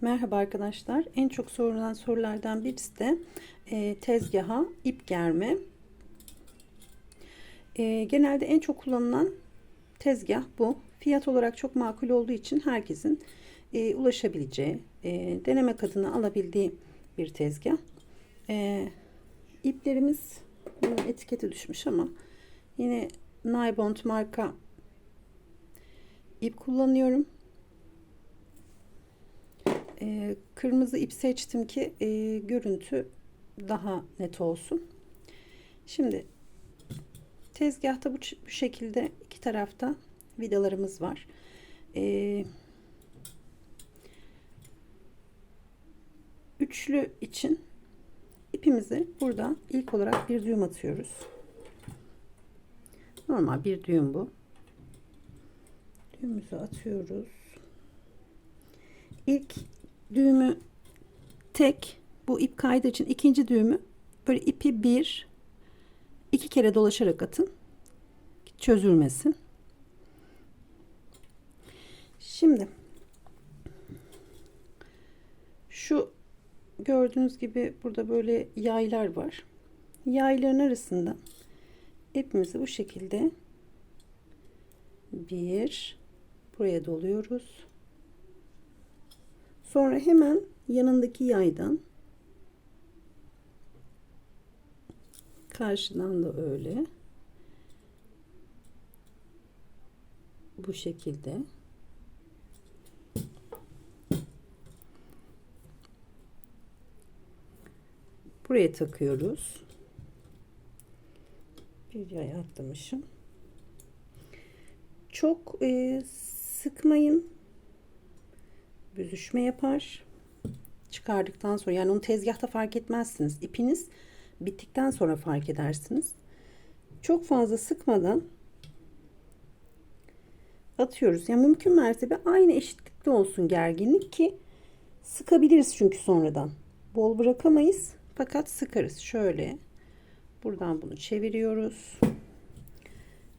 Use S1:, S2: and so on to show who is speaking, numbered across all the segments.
S1: Merhaba arkadaşlar. En çok sorulan sorulardan birisi de e, tezgaha ip germe. E, genelde en çok kullanılan tezgah bu. Fiyat olarak çok makul olduğu için herkesin e, ulaşabileceği, e, denemek adına alabildiği bir tezgah. E, iplerimiz etiketi düşmüş ama yine Naibond marka ip kullanıyorum. Ee, kırmızı ip seçtim ki e, görüntü daha net olsun. Şimdi tezgahta bu, bu şekilde iki tarafta vidalarımız var. Ee, üçlü için ipimizi burada ilk olarak bir düğüm atıyoruz. Normal bir düğüm bu. Düğümümüzü atıyoruz. İlk düğümü tek bu ip kaydı için ikinci düğümü böyle ipi bir iki kere dolaşarak atın çözülmesin. Şimdi şu gördüğünüz gibi burada böyle yaylar var. Yayların arasında ipimizi bu şekilde bir buraya doluyoruz. Sonra hemen yanındaki yaydan karşıdan da öyle bu şekilde. Buraya takıyoruz. Bir yay atlamışım. Çok e, sıkmayın büzüşme yapar. Çıkardıktan sonra yani onu tezgahta fark etmezsiniz. İpiniz bittikten sonra fark edersiniz. Çok fazla sıkmadan atıyoruz. Yani mümkün mertebe aynı eşitlikte olsun gerginlik ki sıkabiliriz çünkü sonradan. Bol bırakamayız fakat sıkarız. Şöyle buradan bunu çeviriyoruz.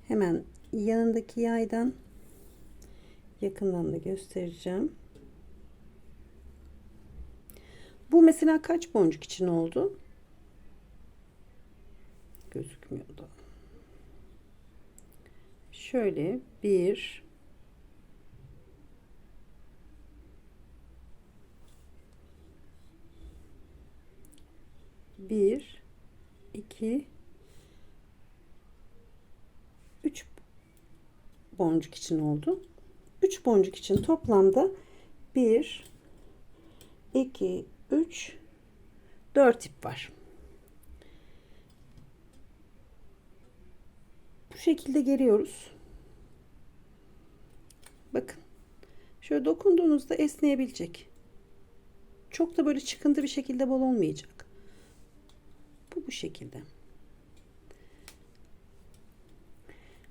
S1: Hemen yanındaki yaydan yakından da göstereceğim. Bu mesela kaç boncuk için oldu? Gözükmüyordu. Şöyle bir bir iki üç boncuk için oldu. Üç boncuk için toplamda bir iki 3 4 ip var. Bu şekilde geriyoruz. Bakın. Şöyle dokunduğunuzda esneyebilecek. Çok da böyle çıkıntı bir şekilde bol olmayacak. Bu bu şekilde.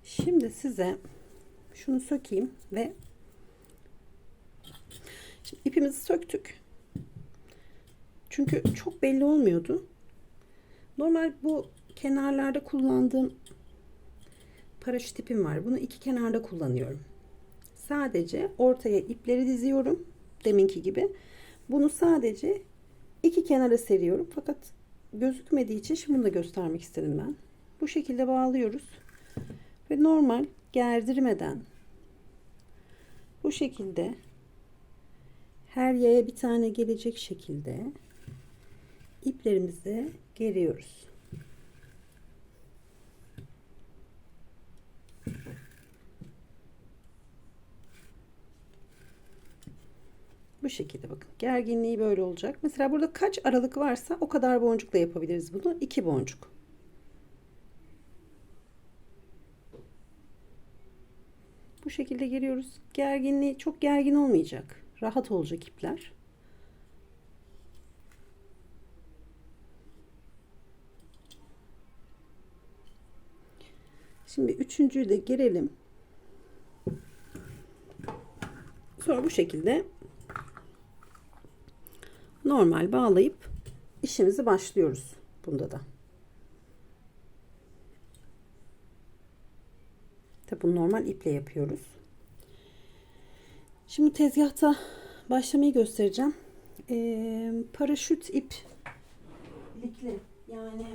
S1: Şimdi size şunu sökeyim ve Şimdi ipimizi söktük. Çünkü çok belli olmuyordu. Normal bu kenarlarda kullandığım paraşüt ipim var. Bunu iki kenarda kullanıyorum. Sadece ortaya ipleri diziyorum. Deminki gibi. Bunu sadece iki kenara seriyorum. Fakat gözükmediği için şimdi bunu da göstermek istedim ben. Bu şekilde bağlıyoruz. Ve normal gerdirmeden bu şekilde her yaya bir tane gelecek şekilde iplerimizi geriyoruz. Bu şekilde bakın. Gerginliği böyle olacak. Mesela burada kaç aralık varsa o kadar boncukla yapabiliriz bunu. 2 boncuk. Bu şekilde geriyoruz. Gerginliği çok gergin olmayacak. Rahat olacak ipler. Şimdi üçüncüyü de gerelim. Sonra bu şekilde normal bağlayıp işimizi başlıyoruz bunda da. Tabi bunu normal iple yapıyoruz. Şimdi tezgahta başlamayı göstereceğim. Ee, paraşüt ip iplikli yani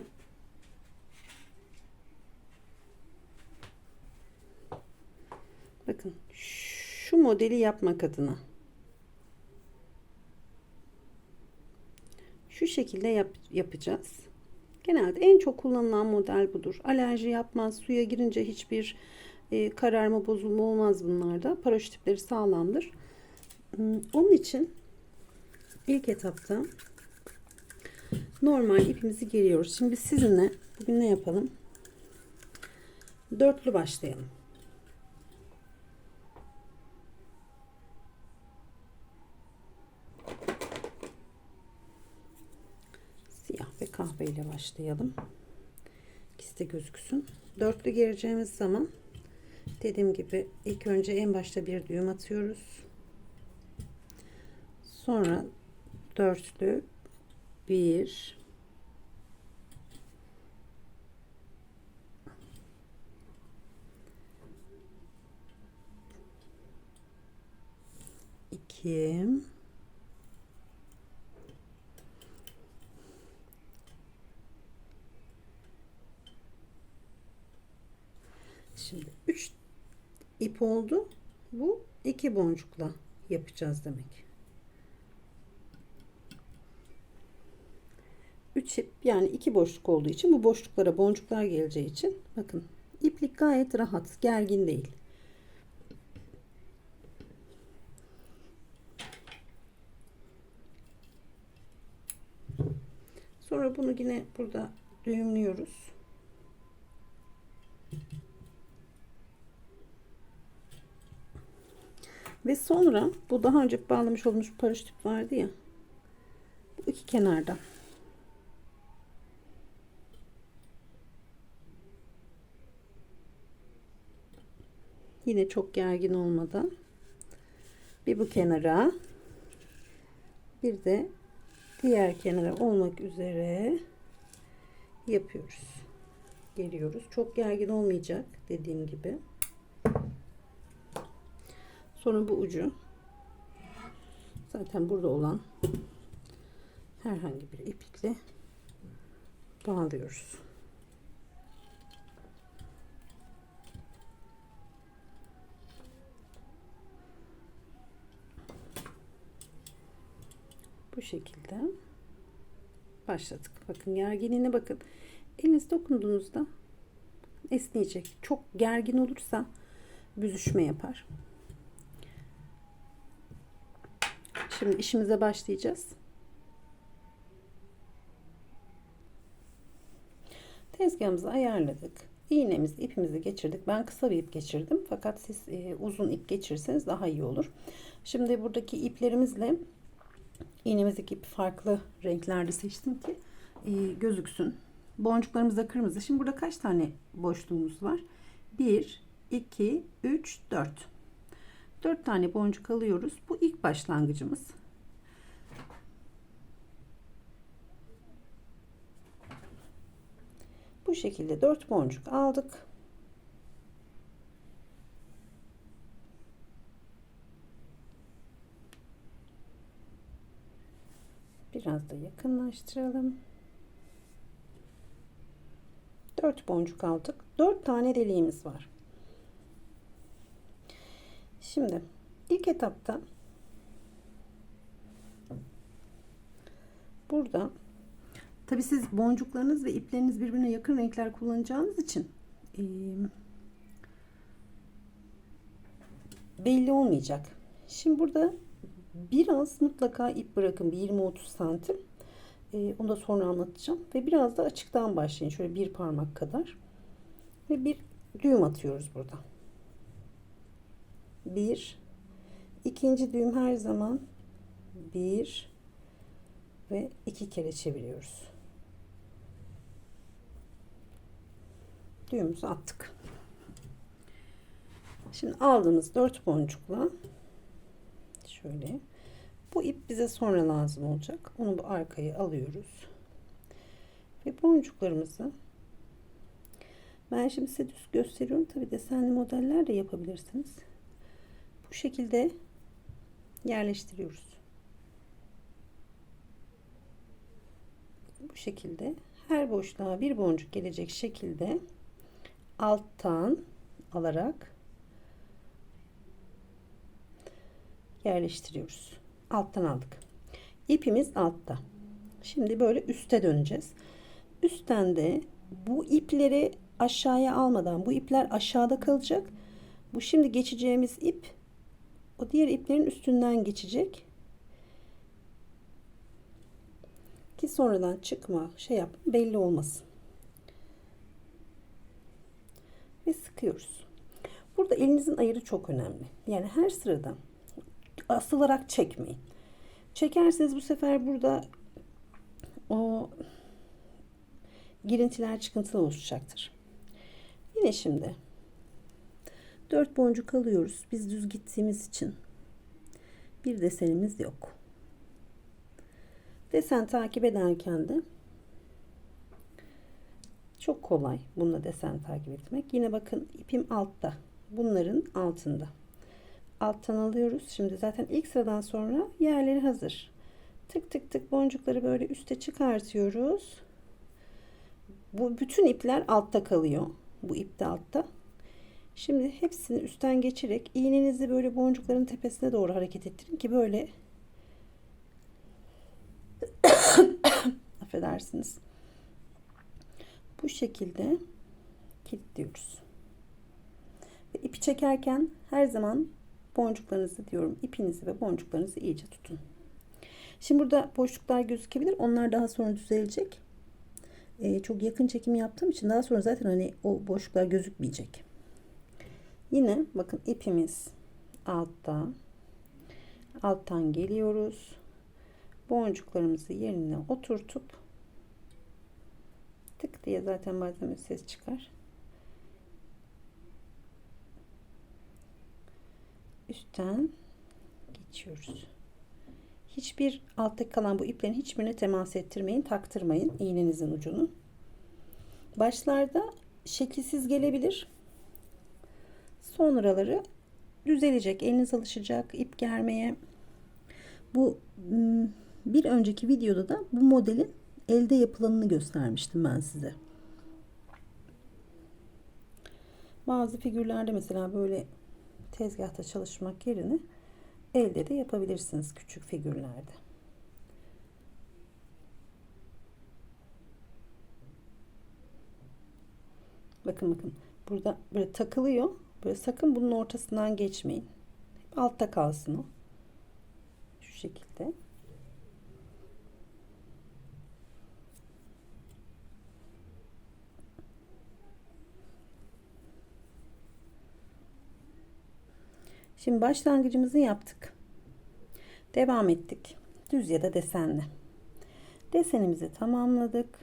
S1: bakın şu modeli yapmak adına şu şekilde yap, yapacağız. Genelde en çok kullanılan model budur. Alerji yapmaz. Suya girince hiçbir e, kararma bozulma olmaz bunlarda. Paraşüt ipleri sağlamdır. Hmm, Onun için ilk etapta normal ipimizi geriyoruz. Şimdi sizinle bugün ne yapalım? Dörtlü başlayalım. İle başlayalım. İkisi de gözüksün. Dörtlü gereceğimiz zaman dediğim gibi ilk önce en başta bir düğüm atıyoruz. Sonra dörtlü bir iki Şimdi 3 ip oldu. Bu iki boncukla yapacağız demek. 3 ip yani iki boşluk olduğu için bu boşluklara boncuklar geleceği için bakın iplik gayet rahat, gergin değil. Sonra bunu yine burada düğümlüyoruz. Ve sonra bu daha önce bağlamış olduğumuz paraşüt vardı ya. Bu iki kenardan. Yine çok gergin olmadan bir bu kenara bir de diğer kenara olmak üzere yapıyoruz. Geliyoruz. Çok gergin olmayacak dediğim gibi. Sonra bu ucu zaten burada olan herhangi bir iplikle bağlıyoruz. Bu şekilde başladık. Bakın gerginliğine bakın. Eliniz dokunduğunuzda esneyecek. Çok gergin olursa büzüşme yapar. Şimdi işimize başlayacağız. Tezgahımızı ayarladık. İğnemizi, ipimizi geçirdik. Ben kısa bir ip geçirdim. Fakat siz e, uzun ip geçirseniz daha iyi olur. Şimdi buradaki iplerimizle iğnemizdeki ip farklı renklerde seçtim ki e, gözüksün. Boncuklarımız da kırmızı. Şimdi burada kaç tane boşluğumuz var? 1, 2, 3, 4. 4 tane boncuk alıyoruz. Bu ilk başlangıcımız. Bu şekilde 4 boncuk aldık. Biraz da yakınlaştıralım. 4 boncuk aldık. 4 tane deliğimiz var. Şimdi ilk etapta burada tabi siz boncuklarınız ve ipleriniz birbirine yakın renkler kullanacağınız için e, belli olmayacak. Şimdi burada biraz mutlaka ip bırakın bir 20-30 santim. E, onu da sonra anlatacağım. Ve biraz da açıktan başlayın. Şöyle bir parmak kadar. Ve bir düğüm atıyoruz burada. Bir. ikinci düğüm her zaman bir ve iki kere çeviriyoruz. Düğümümüzü attık. Şimdi aldığımız dört boncukla şöyle bu ip bize sonra lazım olacak. Onu bu arkaya alıyoruz. Ve boncuklarımızı ben şimdi size düz gösteriyorum. Tabi desenli modeller de yapabilirsiniz bu şekilde yerleştiriyoruz. Bu şekilde her boşluğa bir boncuk gelecek şekilde alttan alarak yerleştiriyoruz. Alttan aldık. İpimiz altta. Şimdi böyle üste döneceğiz. Üstten de bu ipleri aşağıya almadan bu ipler aşağıda kalacak. Bu şimdi geçeceğimiz ip o diğer iplerin üstünden geçecek. Ki sonradan çıkma şey yap belli olmasın. Ve sıkıyoruz. Burada elinizin ayarı çok önemli. Yani her sırada asılarak çekmeyin. Çekerseniz bu sefer burada o girintiler çıkıntılı oluşacaktır. Yine şimdi 4 boncuk alıyoruz. Biz düz gittiğimiz için bir desenimiz yok. Desen takip ederken de çok kolay bununla desen takip etmek. Yine bakın ipim altta. Bunların altında. Alttan alıyoruz. Şimdi zaten ilk sıradan sonra yerleri hazır. Tık tık tık boncukları böyle üste çıkartıyoruz. Bu bütün ipler altta kalıyor. Bu ip de altta. Şimdi hepsini üstten geçerek iğnenizi böyle boncukların tepesine doğru hareket ettirin ki böyle affedersiniz. Bu şekilde kilitliyoruz. Ve ipi çekerken her zaman boncuklarınızı diyorum ipinizi ve boncuklarınızı iyice tutun. Şimdi burada boşluklar gözükebilir. Onlar daha sonra düzelecek. Ee, çok yakın çekim yaptığım için daha sonra zaten hani o boşluklar gözükmeyecek. Yine bakın ipimiz altta. Alttan geliyoruz. Boncuklarımızı yerine oturtup tık diye zaten bazen bir ses çıkar. Üstten geçiyoruz. Hiçbir alttaki kalan bu iplerin hiçbirine temas ettirmeyin, taktırmayın iğnenizin ucunu. Başlarda şekilsiz gelebilir. Sonraları düzelecek, eliniz alışacak ip germeye. Bu bir önceki videoda da bu modelin elde yapılanını göstermiştim ben size. Bazı figürlerde mesela böyle tezgahta çalışmak yerine elde de yapabilirsiniz küçük figürlerde. Bakın bakın burada böyle takılıyor. Böyle sakın bunun ortasından geçmeyin. Hep altta kalsın o. Şu şekilde. Şimdi başlangıcımızı yaptık. Devam ettik. Düz ya da desenli. Desenimizi tamamladık.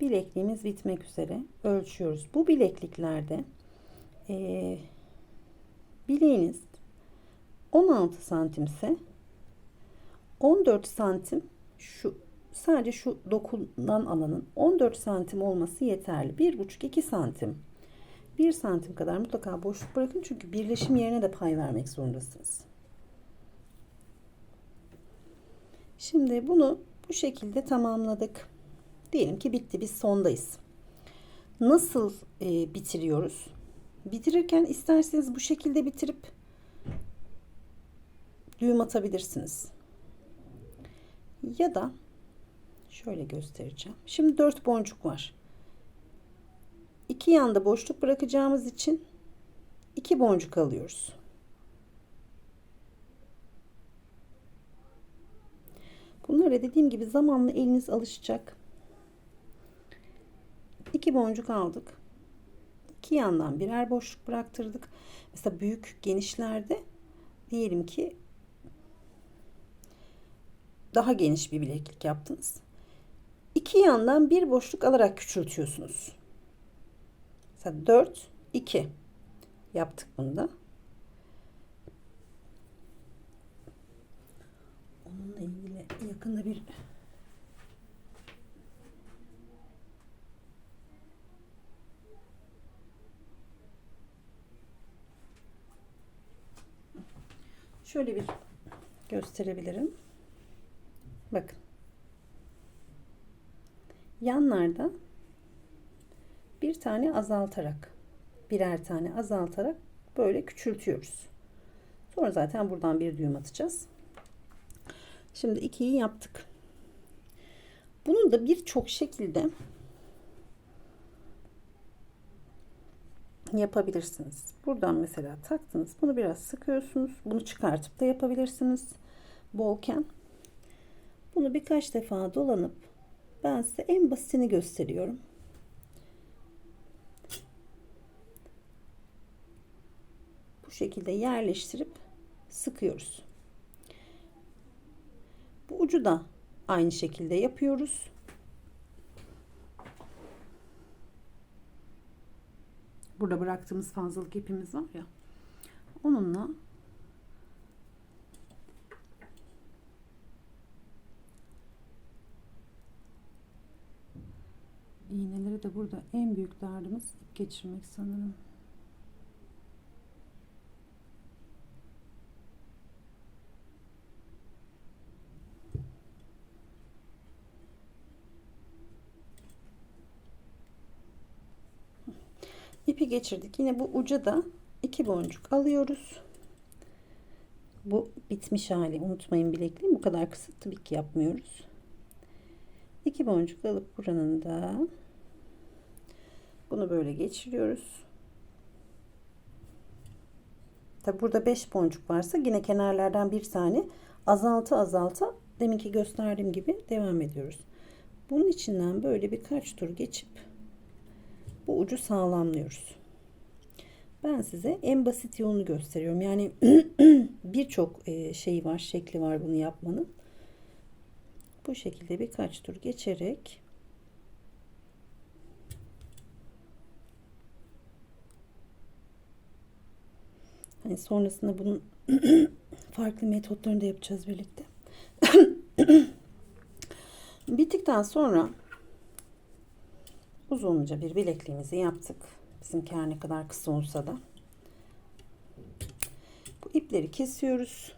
S1: Bilekliğimiz bitmek üzere. Ölçüyoruz. Bu bilekliklerde e, bileğiniz 16 santimse 14 santim şu sadece şu dokunan alanın 14 santim olması yeterli. 1,5-2 santim 1 santim kadar mutlaka boşluk bırakın çünkü birleşim yerine de pay vermek zorundasınız. Şimdi bunu bu şekilde tamamladık. Diyelim ki bitti biz sondayız. Nasıl e, bitiriyoruz? Bitirirken isterseniz bu şekilde bitirip düğüm atabilirsiniz. Ya da şöyle göstereceğim. Şimdi 4 boncuk var. İki yanda boşluk bırakacağımız için iki boncuk alıyoruz. Bunlara dediğim gibi zamanla eliniz alışacak. İki boncuk aldık. İki yandan birer boşluk bıraktırdık. Mesela büyük genişlerde diyelim ki daha geniş bir bileklik yaptınız. İki yandan bir boşluk alarak küçültüyorsunuz. Mesela 4 2 yaptık bunu da. Onunla ilgili yakında bir şöyle bir gösterebilirim. Bakın. yanlarda bir tane azaltarak birer tane azaltarak böyle küçültüyoruz. Sonra zaten buradan bir düğüm atacağız. Şimdi ikiyi yaptık. Bunu da birçok şekilde yapabilirsiniz. Buradan mesela taktınız. Bunu biraz sıkıyorsunuz. Bunu çıkartıp da yapabilirsiniz. Bolken. Bunu birkaç defa dolanıp ben size en basitini gösteriyorum. Bu şekilde yerleştirip sıkıyoruz. Bu ucu da aynı şekilde yapıyoruz. Burada bıraktığımız fazlalık ipimiz var ya. Onunla iğneleri de burada en büyük derdimiz ip geçirmek sanırım. Geçirdik. Yine bu uca da iki boncuk alıyoruz. Bu bitmiş hali. Unutmayın bilekliğim. Bu kadar kısa tabii ki yapmıyoruz. İki boncuk alıp buranın da bunu böyle geçiriyoruz. Tabi burada 5 boncuk varsa yine kenarlardan bir tane azalta azalta deminki gösterdiğim gibi devam ediyoruz. Bunun içinden böyle birkaç tur geçip bu ucu sağlamlıyoruz. Ben size en basit yolunu gösteriyorum. Yani birçok şey var, şekli var bunu yapmanın. Bu şekilde birkaç tur geçerek hani sonrasında bunun farklı metotlarını da yapacağız birlikte. Bittikten sonra uzunca bir bilekliğimizi yaptık. Bizimki her ne kadar kısa olsa da. Bu ipleri kesiyoruz.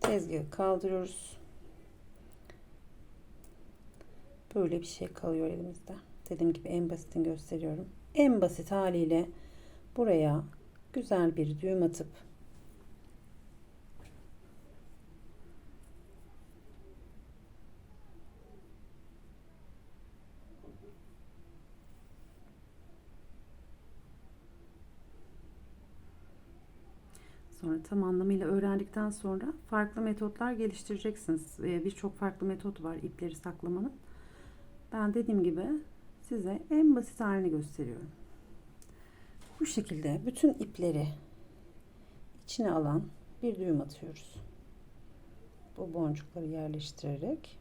S1: Tezgahı kaldırıyoruz. Böyle bir şey kalıyor elimizde. Dediğim gibi en basitini gösteriyorum. En basit haliyle buraya güzel bir düğüm atıp sonra tam anlamıyla öğrendikten sonra farklı metotlar geliştireceksiniz. Ee, birçok farklı metot var ipleri saklamanın. Ben dediğim gibi size en basit halini gösteriyorum. Bu şekilde bütün ipleri içine alan bir düğüm atıyoruz. Bu boncukları yerleştirerek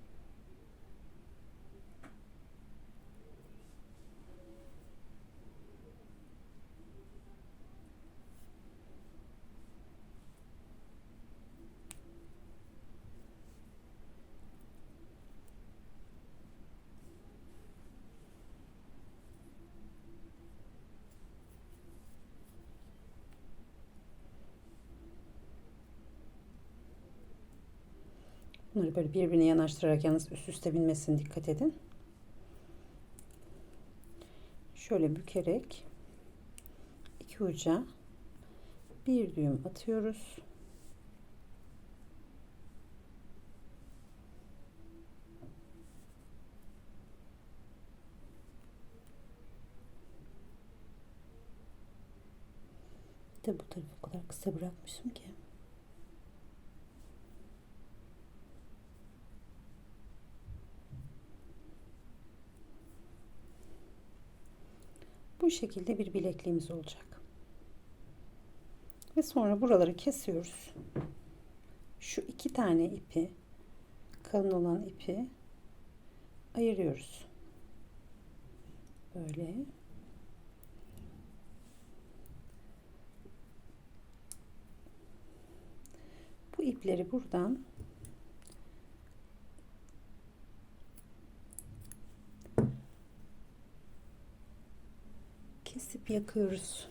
S1: Bunları böyle birbirine yanaştırarak yalnız üst üste binmesin dikkat edin. Şöyle bükerek iki uca bir düğüm atıyoruz. de bu tarafı o kadar kısa bırakmışım ki. Bu şekilde bir bilekliğimiz olacak. Ve sonra buraları kesiyoruz. Şu iki tane ipi kalın olan ipi ayırıyoruz. Böyle. Bu ipleri buradan yakıyoruz.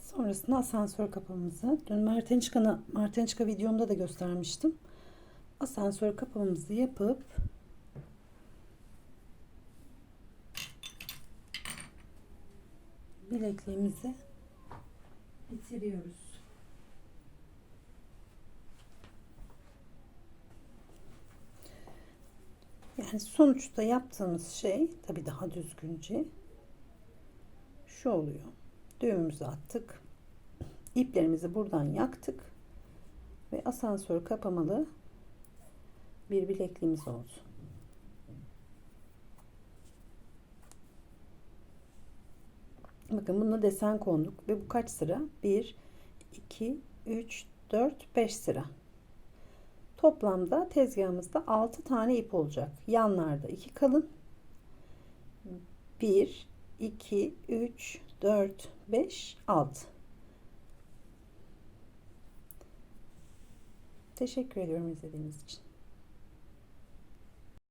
S1: Sonrasında asansör kapımızı, dün Martençka'na, Martençka videomda da göstermiştim. Asansör kapımızı yapıp bilekliğimizi bitiriyoruz. Yani sonuçta yaptığımız şey tabii daha düzgünce şu oluyor. Düğümümüzü attık. İplerimizi buradan yaktık. Ve asansör kapamalı bir bilekliğimiz oldu. Bakın buna desen konduk ve bu kaç sıra? 1, 2, 3, 4, 5 sıra. Toplamda tezgahımızda 6 tane ip olacak. Yanlarda 2 kalın. 1, 2, 3, 4, 5, 6. Teşekkür ediyorum izlediğiniz için.